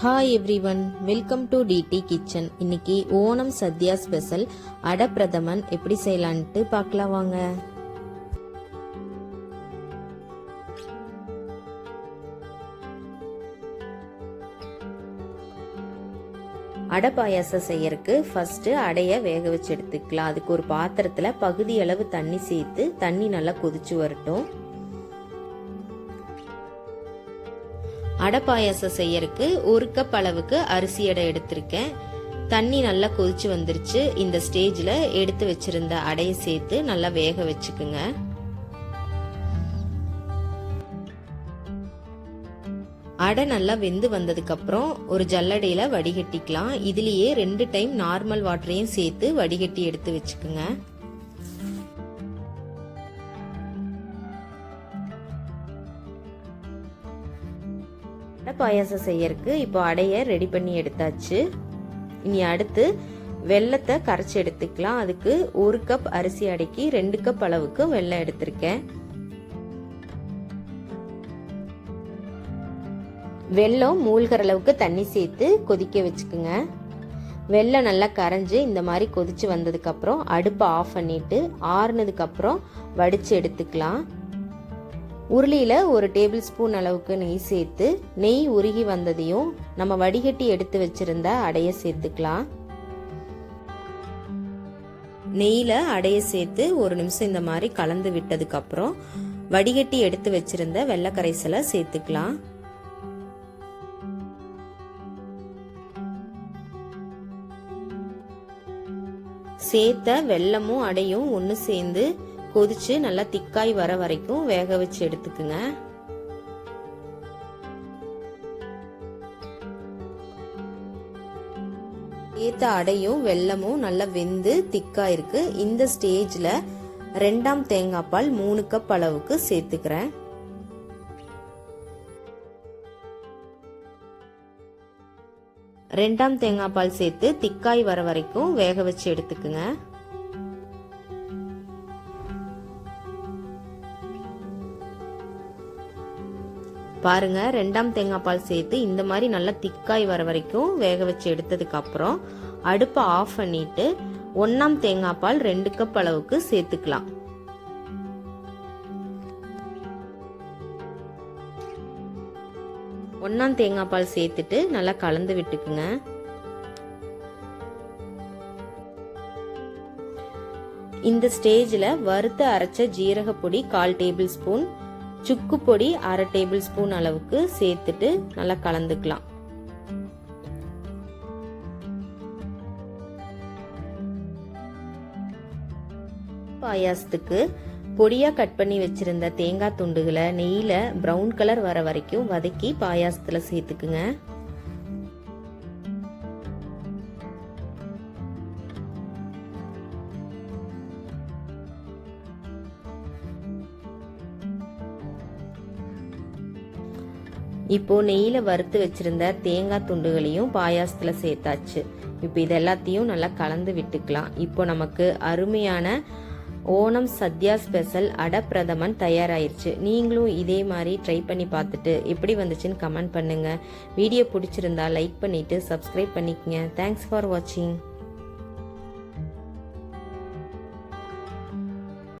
Hi everyone welcome to D D kitchen இன்னைக்கு Onam sadhya special ada pradhaman எப்படி செய்யலான்ட்டு பார்க்கலாம் வாங்க. அடை பாயாசம் செய்யறதுக்கு ஃபர்ஸ்ட் அடைய வேக வச்சு எடுத்துக்கலாம். அதுக்கு ஒரு பாத்திரத்துல பகுதி அளவு தண்ணி சேர்த்து தண்ணி நல்லா கொதிச்சு வரட்டும். அடை பாயாசம் செய்யறதுக்கு ஒரு கப் அளவுக்கு அரிசி எடை எடுத்திருக்கேன். தண்ணி நல்லா கொதிச்சு வந்துருச்சு. இந்த ஸ்டேஜில் எடுத்து வச்சிருந்த அடையை சேர்த்து நல்லா வேக வச்சுக்குங்க. அடை நல்லா வெந்து வந்ததுக்கப்புறம் ஒரு ஜல்லடையில் வடிகட்டிக்கலாம். இதுலேயே ரெண்டு டைம் நார்மல் வாட்டரையும் சேர்த்து வடிகட்டி எடுத்து வச்சுக்குங்க. அடை பாயாசம் செய்யறதுக்கு இப்போ அடைய ரெடி பண்ணி எடுத்தாச்சு. இனி அடுத்து வெள்ளத்தை கரைச்சி எடுத்துக்கலாம். அதுக்கு ஒரு கப் அரிசி அடைக்கி ரெண்டு கப் அளவுக்கு வெள்ளம் எடுத்திருக்கேன். வெல்லம் மூழ்கிற அளவுக்கு தண்ணி சேர்த்து கொதிக்க வச்சுக்குங்க. வெள்ளம் நல்லா கரைஞ்சி இந்த மாதிரி கொதிச்சு வந்ததுக்கப்புறம் அடுப்பை ஆஃப் பண்ணிட்டு ஆறுனதுக்கப்புறம் வடித்து எடுத்துக்கலாம். உருளியில் ஒரு டேபிள் ஸ்பூன் அளவுக்கு நெய் சேர்த்து நெய் உருகி வந்ததையும் நம்ம வடிகட்டி எடுத்து வச்சிருந்த அடைய சேர்த்துக்கலாம். நெய்யில் அடைய சேர்த்து ஒரு நிமிஷம் இந்த மாதிரி கலந்து விட்டதுக்கப்புறம் வடிகட்டி எடுத்து வச்சிருந்த வெள்ளை கரைசலை சேர்த்துக்கலாம். சேர்த்த வெல்லமும் அடையும் ஒன்று சேர்ந்து கொதிச்சு நல்லா திக்காய் வர வரைக்கும் வேக வச்சு எடுத்துக்குங்க. ஏத்த அடையும் வெல்லமும் நல்லா வெந்து திக்கா இருக்கு இந்த ஸ்டேஜ்ல ரெண்டாம் தேங்காய் பால் மூணு கப் அளவுக்கு சேர்த்துக்கிறேன். ரெண்டாம் தேங்காய் பால் சேர்த்து திக்காய் வர வரைக்கும் வேக வச்சு எடுத்துக்குங்க. பாருங்க ரெண்டாம் தேங்காய் பால் சேர்த்து இந்த மாதிரி நல்லா திக்காய் வர வரைக்கும் வேக வச்சு எடுத்ததுக்கு அப்புறம் அடுப்பை ஆஃப் பண்ணிட்டு ஒன்றாம் தேங்காய் பால் ரெண்டு கப் அளவுக்கு சேர்த்துக்கலாம். ஒன்றாம் தேங்காய் பால் சேர்த்துட்டு நல்லா கலந்து விட்டுக்குங்க. இந்த ஸ்டேஜில் வறுத்த அரைச்ச ஜீரகப்பொடி கால் டேபிள் ஸ்பூன் சுக்கு பொடி அரை டேபிள் ஸ்பூன் அளவுக்கு சேர்த்துட்டு நல்லா கலந்துக்கலாம். பாயாசத்துக்கு பொடியாக கட் பண்ணி வச்சிருந்த தேங்காய் துண்டுகளை நெய்யில் ப்ரௌன் கலர் வர வரைக்கும் வதக்கி பாயாசத்தில் சேர்த்துக்குங்க. இப்போ நெய்யில வறுத்து வச்சிருந்த தேங்காய் துண்டுகளையும் பாயாசத்துல சேர்த்தாச்சு. இப்போ இது எல்லாத்தையும் நல்லா கலந்து விட்டுக்கலாம். இப்போ நமக்கு அருமையான ஓணம் சத்யா ஸ்பெஷல் அடப்பிரதமன் தயாராயிருச்சு. நீங்களும் இதே மாதிரி ட்ரை பண்ணி பார்த்துட்டு எப்படி வந்துச்சுன்னு கமெண்ட் பண்ணுங்க. வீடியோ பிடிச்சிருந்தா லைக் பண்ணிட்டு சப்ஸ்கிரைப் பண்ணிக்கங்க. தேங்க்ஸ் ஃபார் வாட்சிங்